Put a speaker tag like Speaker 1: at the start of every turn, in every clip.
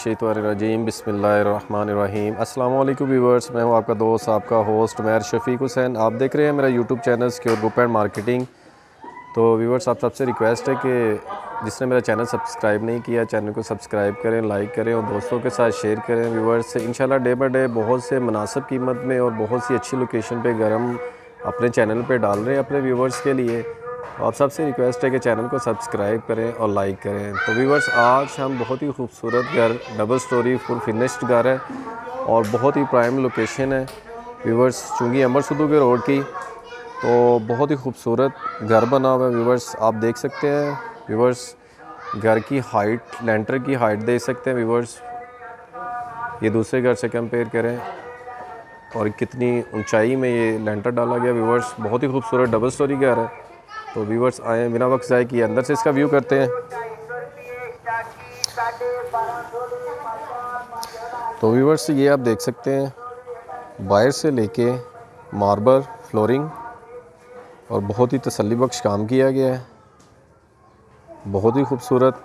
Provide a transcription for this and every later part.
Speaker 1: मिनशैतरजीम बसमीम अल्लाम व्यूवर्स मैं हूँ आपका दोस्त, आपका होस्ट मैर शफीक हुसैन। आप देख रहे हैं मेरा YouTube channel secure group and marketing. तो व्यूवर्स आप सबसे रिक्वेस्ट है कि जिसने मेरा चैनल सब्सक्राइब नहीं किया, चैनल को सब्सक्राइब करें, लाइक करें और दोस्तों के साथ शेयर करें। व्यूवर्स से इन डे बाई डे बहुत से मुनासब कीमत में और बहुत सी अच्छी लोकेशन पर गर्म अपने चैनल पर डाल रहे हैं अपने व्यूवर्स के लिए। आप सबसे रिक्वेस्ट है कि चैनल को सब्सक्राइब करें और लाइक करें। तो व्यूवर्स आज हम बहुत ही खूबसूरत घर डबल स्टोरी फुल फिनिश्ड घर है और बहुत ही प्राइम लोकेशन है। व्यूवर्स चूँकि अमर सुदू के रोड की तो बहुत ही खूबसूरत घर बना हुआ है व्यूवर्स आप देख सकते हैं व्यूवर्स घर की हाइट लेंटर की हाइट देख सकते हैं व्यूवर्स ये दूसरे घर से कंपेयर करें और कितनी ऊंचाई में ये लेंटर डाला गया व्यूवर्स बहुत ही खूबसूरत डबल स्टोरी घर है। तो व्यूवर्स आए बिना वक्त जाए कि अंदर से इसका व्यू करते हैं। तो व्यूवर्स ये आप देख सकते हैं, बाहर से लेके मार्बल फ्लोरिंग और बहुत ही तसली बख्श काम किया गया है। बहुत ही खूबसूरत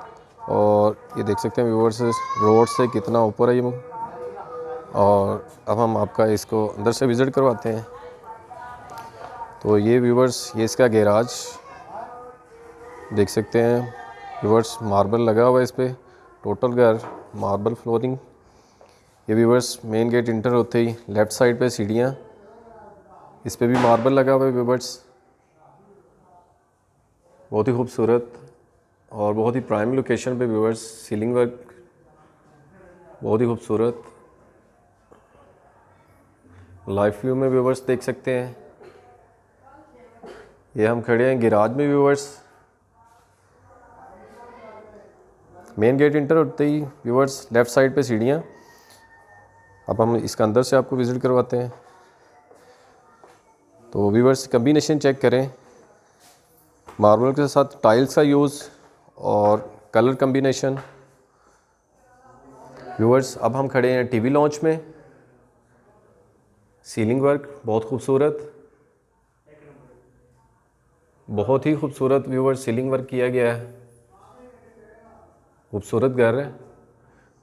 Speaker 1: और ये देख सकते हैं व्यूवर्स रोड से कितना ऊपर है ये और अब हम आपका इसको अंदर से विज़िट करवाते हैं। तो ये व्यूवर्स ये इसका गैराज देख सकते हैं। व्यूवर्स मार्बल लगा हुआ है इस पर टोटल घर मार्बल फ्लोरिंग ये व्यूवर्स मेन गेट इंटर होते ही लेफ़्ट साइड पे सीढ़ियाँ। इस पर भी मार्बल लगा हुआ है व्यूवर्स बहुत ही खूबसूरत और बहुत ही प्राइम लोकेशन पे व्यूवर्स सीलिंग वर्क बहुत ही खूबसूरत। लाइफ व्यू में व्यूवर्स देख सकते हैं। ये हम खड़े हैं गिराज में व्यूवर्स मेन गेट इंटर होते ही व्यूवर्स लेफ़्ट साइड पे सीढ़ियाँ। अब हम इसका अंदर से आपको विज़िट करवाते हैं। तो व्यूवर्स कम्बिनेशन चेक करें। मार्बल के साथ टाइल्स का यूज़ और कलर कम्बिनेशन व्यूवर्स अब हम खड़े हैं टीवी लॉन्च में। सीलिंग वर्क बहुत खूबसूरत। बहुत ही खूबसूरत व्यूवर सीलिंग वर्क किया गया है। खूबसूरत घर है।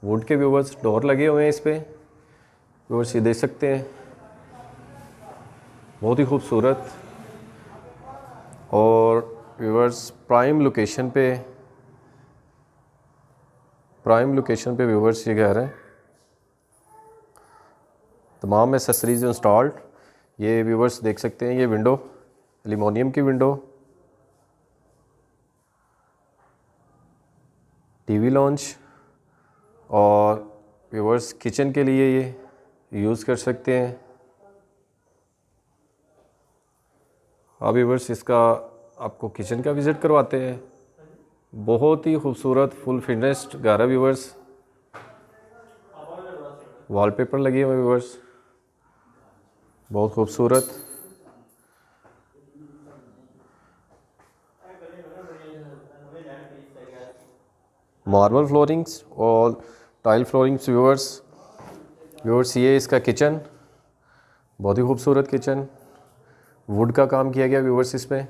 Speaker 1: वुड के व्यूवर्स डोर लगे हुए हैं इस पर व्यूवर्स ये देख सकते हैं। बहुत ही खूबसूरत। और व्यूवर्स प्राइम लोकेशन पे प्राइम लोकेशन पे व्यूवर्स ये घर है। तमाम एसेसरीज इंस्टॉल्ड ये व्यूवर्स देख सकते हैं। ये विंडो एलिमोनियम की विंडो टीवी लॉन्च और व्यूवर्स किचन के लिए ये यूज़ कर सकते हैं। अब व्यूवर्स इसका आपको किचन का विज़िट करवाते हैं। बहुत ही खूबसूरत, फुल फिनिश्ड, गारा व्यूवर्स। वॉलपेपर लगे हुए व्यूवर्स। बहुत खूबसूरत। मार्बल फ्लोरिंग्स और टाइल फ्लोरिंग्स व्यूवर्स व्यूवर्स ये इसका किचन बहुत ही खूबसूरत किचन वुड का काम किया गया व्यूवर्स इसमें.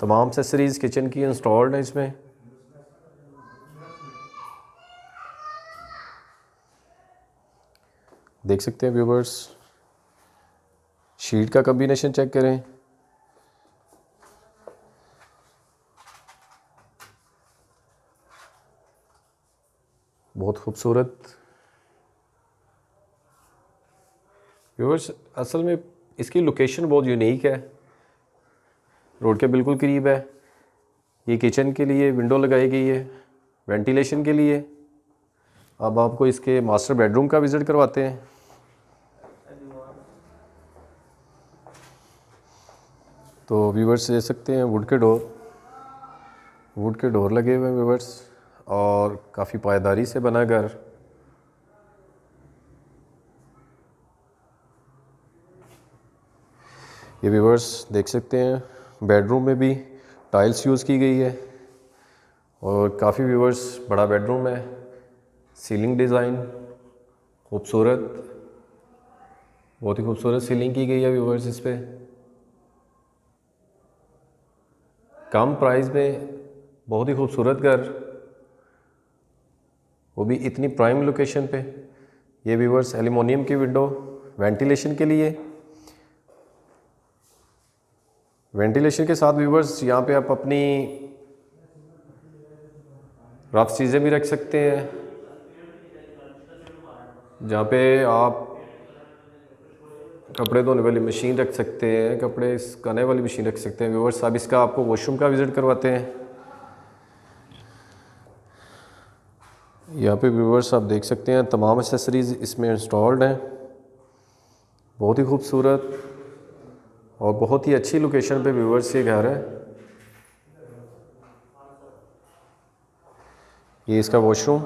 Speaker 1: तमाम एसेसरीज किचन की इंस्टॉल्ड है इसमें. देख सकते हैं व्यूवर्स शीट का कम्बिनेशन चेक करें. बहुत खूबसूरत। व्यूवर्स असल में इसकी लोकेशन बहुत यूनिक है। रोड के बिल्कुल करीब है। ये किचन के लिए विंडो लगाई गई है। वेंटिलेशन के लिए। अब आपको इसके मास्टर बेडरूम का विज़िट करवाते हैं। तो व्यूवर्स दे सकते हैं वुड के डोर वुड के डोर लगे हुए हैं व्यूवर्स और काफ़ी पायदारी से बना घर। ये व्यूवर्स देख सकते हैं बेडरूम में भी टाइल्स यूज़ की गई है और काफ़ी व्यूवर्स बड़ा बेडरूम है सीलिंग डिज़ाइन खूबसूरत, बहुत ही खूबसूरत सीलिंग की गई है व्यूवर्स इस पर कम प्राइस में बहुत ही खूबसूरत घर। वो भी इतनी प्राइम लोकेशन पे। ये व्यूवर्स एल्यूमिनियम की विंडो वेंटिलेशन के लिए। वेंटिलेशन के साथ व्यूवर्स यहाँ पे आप अपनी रफ चीज़ें भी रख सकते हैं। जहाँ पे आप कपड़े धोने वाली मशीन रख सकते हैं, कपड़े सुखाने वाली मशीन रख सकते हैं। व्यूवर्स अब इसका आपको वॉशरूम का विज़िट करवाते हैं। यहाँ पे व्यूवर्स आप देख सकते हैं, तमाम एसेसरीज़ इसमें इंस्टॉल्ड हैं। बहुत ही खूबसूरत और बहुत ही अच्छी लोकेशन पे व्यूवर्स ये घर है। ये इसका वॉशरूम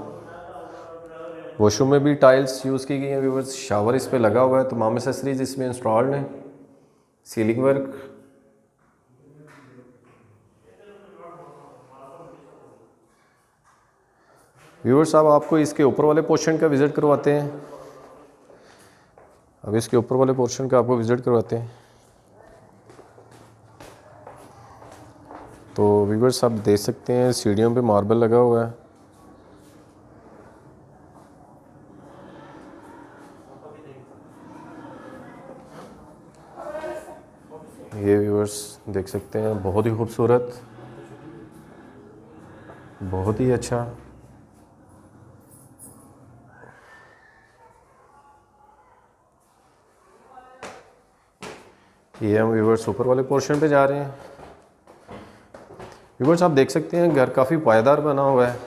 Speaker 1: वॉशरूम में भी टाइल्स यूज़ की गई हैं व्यूवर्स शावर इस पर लगा हुआ है। तमाम एसेसरीज इसमें इंस्टॉल्ड हैं। सीलिंग वर्क व्यूवर्स अब आपको इसके ऊपर वाले पोर्शन का विज़िट करवाते हैं। अब इसके ऊपर वाले पोर्शन का आपको विज़िट करवाते हैं। तो व्यूवर्स आप देख सकते हैं सीढ़ियों पे मार्बल लगा हुआ है। ये व्यूवर्स देख सकते हैं, बहुत ही खूबसूरत, बहुत ही अच्छा। ये हम व्यूवर्स ऊपर वाले पोर्शन पे जा रहे हैं। व्यूवर्स आप देख सकते हैं, घर काफ़ी पायदार बना हुआ है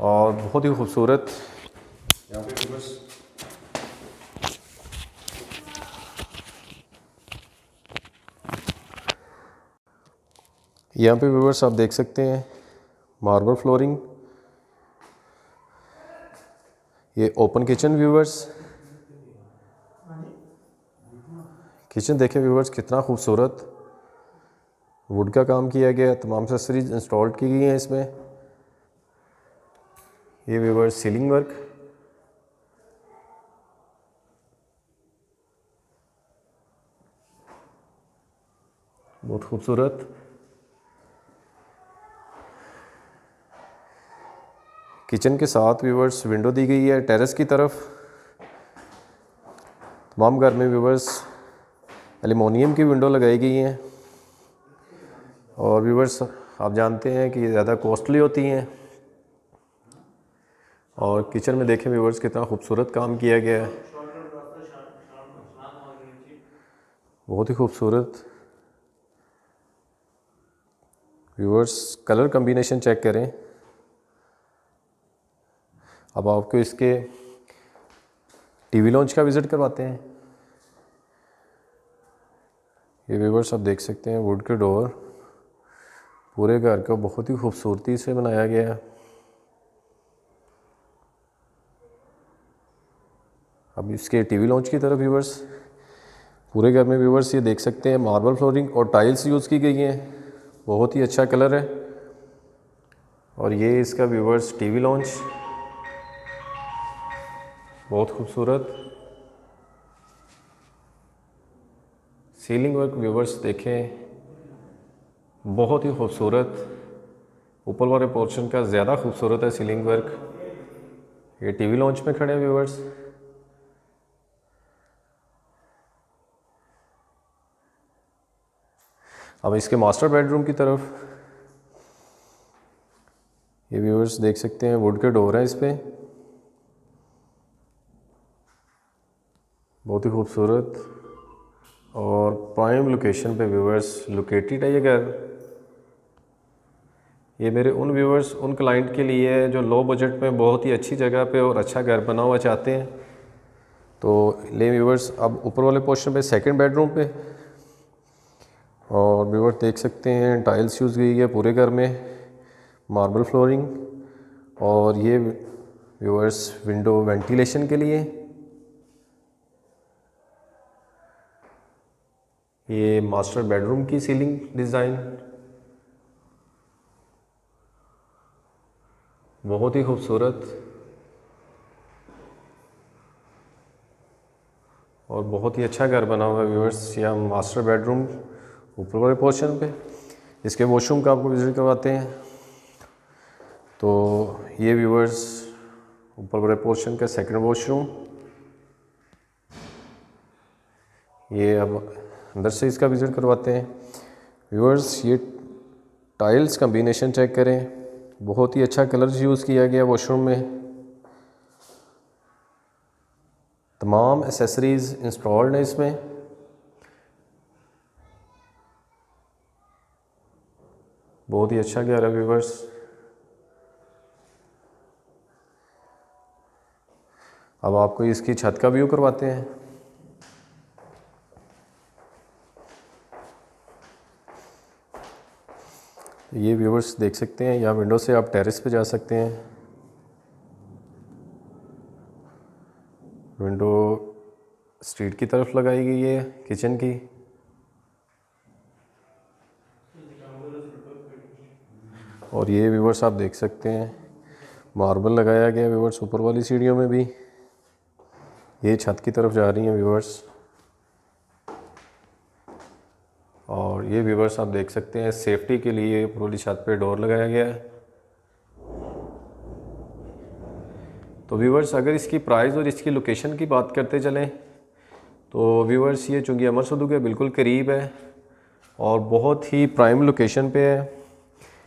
Speaker 1: और बहुत ही खूबसूरत। यहाँ पे व्यूवर्स यहाँ पे व्यूवर्स आप देख सकते हैं मार्बल फ्लोरिंग ये ओपन किचन व्यूवर्स किचन देखें व्यूवर्स कितना खूबसूरत वुड का काम किया गया तमाम एसेसरीज इंस्टॉल की गई हैं इसमें। ये व्यूवर्स सीलिंग वर्क बहुत खूबसूरत। किचन के साथ व्यूवर्स विंडो दी गई है टेरेस की तरफ़। तमाम घर में व्यूवर्स एल्यूमिनियम की विंडो लगाई गई हैं। और व्यूवर्स आप जानते हैं कि ज़्यादा कॉस्टली होती हैं। और किचन में देखें व्यूवर्स कितना खूबसूरत काम किया गया है। बहुत ही खूबसूरत। व्यूवर्स कलर कम्बिनेशन चेक करें। अब आपको इसके टीवी लॉन्च का विज़िट करवाते हैं। ये व्यूवर्स आप देख सकते हैं वुड के डोर पूरे घर को बहुत ही खूबसूरती से बनाया गया है। अब इसके टीवी लॉन्च की तरफ़ व्यूवर्स पूरे घर में व्यूवर्स ये देख सकते हैं मार्बल फ्लोरिंग और टाइल्स यूज़ की गई हैं। बहुत ही अच्छा कलर है। और ये इसका व्यूवर्स टीवी लॉन्च बहुत खूबसूरत। सीलिंग वर्क व्यूवर्स देखें, बहुत ही खूबसूरत, ऊपर वाले पोर्शन का ज़्यादा खूबसूरत है सीलिंग वर्क ये टीवी लॉन्च में खड़े हैं व्यूवर्स अब इसके मास्टर बेडरूम की तरफ़, ये व्यूवर्स देख सकते हैं वुड के डोर हैं इस पर बहुत ही खूबसूरत। और प्राइम लोकेशन पे व्यूवर्स लोकेटेड है ये घर। ये मेरे उन व्यूवर्स उन क्लाइंट के लिए है जो लो बजट में बहुत ही अच्छी जगह पे और अच्छा घर बना हुआ चाहते हैं। तो ले व्यूवर्स अब ऊपर वाले पोर्शन पे सेकंड बेडरूम पे। और व्यूवर्स देख सकते हैं टाइल्स यूज़ गई है पूरे घर में। मार्बल फ्लोरिंग और ये व्यूवर्स विंडो वेंटिलेशन के लिए। ये मास्टर बेडरूम की सीलिंग डिज़ाइन बहुत ही खूबसूरत और बहुत ही अच्छा घर बना हुआ है व्यूअर्स या मास्टर बेडरूम ऊपर वाले पोर्शन पे। इसके वॉशरूम का आपको विज़िट करवाते हैं। तो ये व्यूअर्स ऊपर वाले पोर्शन का सेकंड वॉशरूम ये अब अंदर से इसका विज़िट करवाते हैं। व्यूअर्स ये टाइल्स कम्बिनेशन चेक करें। बहुत ही अच्छा कलर यूज़ किया गया वॉशरूम में। तमाम एसेसरीज़ इंस्टॉल्ड हैं इसमें। बहुत ही अच्छा गया रहा व्यूवर्स अब आपको इसकी छत का व्यू करवाते हैं। ये व्यूवर्स देख सकते हैं या विंडो से आप टेरेस पे जा सकते हैं। विंडो स्ट्रीट की तरफ़ लगाई गई है किचन की। और ये व्यूवर्स आप देख सकते हैं मार्बल लगाया गया व्यूवर्स ऊपर वाली सीढ़ियों में भी। ये छत की तरफ़ जा रही हैं व्यूवर्स और ये व्यूवर्स आप देख सकते हैं सेफ्टी के लिए वाली छत पे डोर लगाया गया है। तो व्यूवर्स अगर इसकी प्राइस और इसकी लोकेशन की बात करते चलें तो व्यूवर्स ये चूँकि अमर सदू के बिल्कुल करीब है और बहुत ही प्राइम लोकेशन पे है।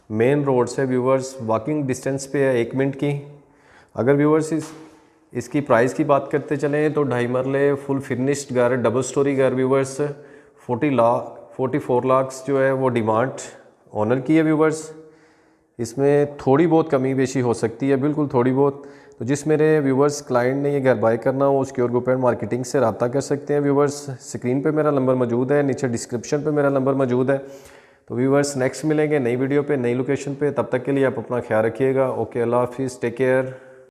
Speaker 1: मेन रोड से व्यूवर्स वॉकिंग डिस्टेंस पे है एक मिनट की। अगर व्यूवर्स इस, इसकी प्राइस की बात करते चलें तो ढाई मरले फुल फिनिश्ड घर डबल स्टोरी घर viewers forty lakh forty four lakhs जो है वो डिमांड ऑनर की है व्यूवर्स। इसमें थोड़ी बहुत कमी बेशी हो सकती है, बिल्कुल थोड़ी बहुत। तो जिस मेरे व्यूवर्स क्लाइंट ने ये घर बाय करना हो उसकी और गोपेंट मार्केटिंग से रबता कर सकते हैं। व्यूवर्स, स्क्रीन पे मेरा नंबर मौजूद है, नीचे डिस्क्रिप्शन पे मेरा नंबर मौजूद है। तो व्यूवर्स, नेक्स्ट मिलेंगे नई वीडियो पे, नई लोकेशन पे। तब तक के लिए आप अपना ख्याल रखिएगा। ओके, अल्लाह हाफिज़, टेक केयर।